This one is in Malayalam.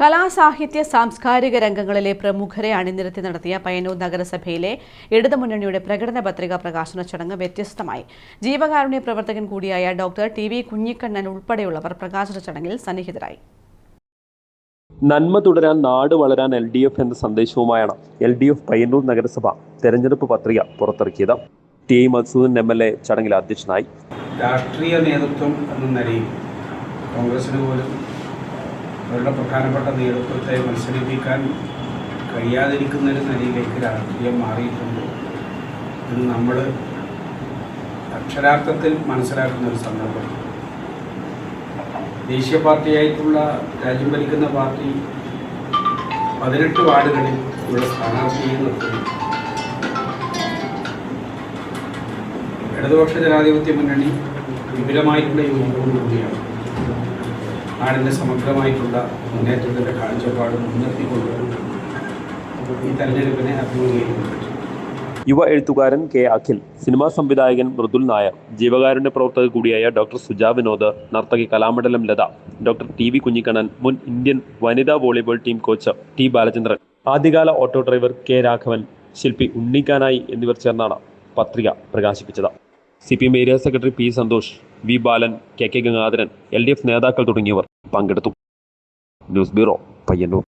കലാസാഹിത്യ സാംസ്കാരിക രംഗങ്ങളിലെ പ്രമുഖരെ അണിനിരത്തി നടത്തിയ പയ്യന്നൂർ നഗരസഭയിലെ ഇടതുമുന്നണിയുടെ പ്രകടന പത്രിക പ്രകാശന ചടങ്ങ് വ്യത്യസ്തമായി. ജീവകാരുണ്യ പ്രവർത്തകൻ കൂടിയായ ഡോക്ടർ ടി വി കുഞ്ഞിക്കണ്ണൻ ഉൾപ്പെടെയുള്ളവർ പ്രകാശന ചടങ്ങിൽ സന്നിഹിതരായി. നന്മ തുടരാൻ നാട് വളരാൻ എൽ ഡി എഫ് എന്ന സന്ദേശവുമായാണ് എൽ ഡി എഫ് പയ്യന്നൂർ നഗരസഭ തെരഞ്ഞെടുപ്പ് പത്രിക പുറത്തിറക്കിയത്. T I Madhusudan M L A ചടങ്ങിൽ അധ്യക്ഷനായി. രാഷ്ട്രീയ നേതൃത്വം എന്ന നിലയിൽ കോൺഗ്രസിന് പോലും അവരുടെ പ്രധാനപ്പെട്ട നേതൃത്വത്തെ മത്സരിപ്പിക്കാൻ കഴിയാതിരിക്കുന്ന ഒരു നിലയിലേക്ക് രാഷ്ട്രീയം മാറിയിട്ടുണ്ട്. എന്ന് നമ്മൾ അക്ഷരാർത്ഥത്തിൽ മനസ്സിലാക്കുന്ന ഒരു സന്ദർഭം. ദേശീയ പാർട്ടിയായിട്ടുള്ള രാജ്യം ഭരിക്കുന്ന പാർട്ടി പതിനെട്ട് വാർഡുകളിൽ ഉള്ള സ്ഥാനാർത്ഥിയെ നിർത്തുന്നു. ഇടതുപക്ഷ ജനാധിപത്യ മുന്നണി വിപുലമായിട്ടുള്ള യോജിപ്പോടുകൂടിയാണ് നാടിന്റെ സമഗ്രമായിട്ടുള്ള മുന്നേറ്റത്തിന്റെ കാഴ്ചപ്പാട് മുൻനിർത്തിക്കൊണ്ട് ഈ തെരഞ്ഞെടുപ്പിനെ അഭിമുഖീകരിക്കുന്നു. യുവ എഴുത്തുകാരൻ കെ അഖിൽ സിനിമാ സംവിധായകൻ മൃദുൽ നായർ ജീവകാരുണ്യ പ്രവർത്തക കൂടിയായ ഡോക്ടർ സുജാ വിനോദ് നർത്തകി Kalamandalam Latha doctor T V Kunhikannan മുൻ ഇന്ത്യൻ വനിതാ volleyball team coach T Balachandran ആദ്യകാല ഓട്ടോ ഡ്രൈവർ കെ രാഘവൻ ശില്പി ഉണ്ണിക്കാനായി എന്നിവർ ചേർന്നാണ് പത്രിക പ്രകാശിപ്പിച്ചത്. C P M area secretary P Santhosh V Balan K K Gangadharan L D F നേതാക്കൾ തുടങ്ങിയവർ. പങ്കെടുത്തു. News bureau Payyanur.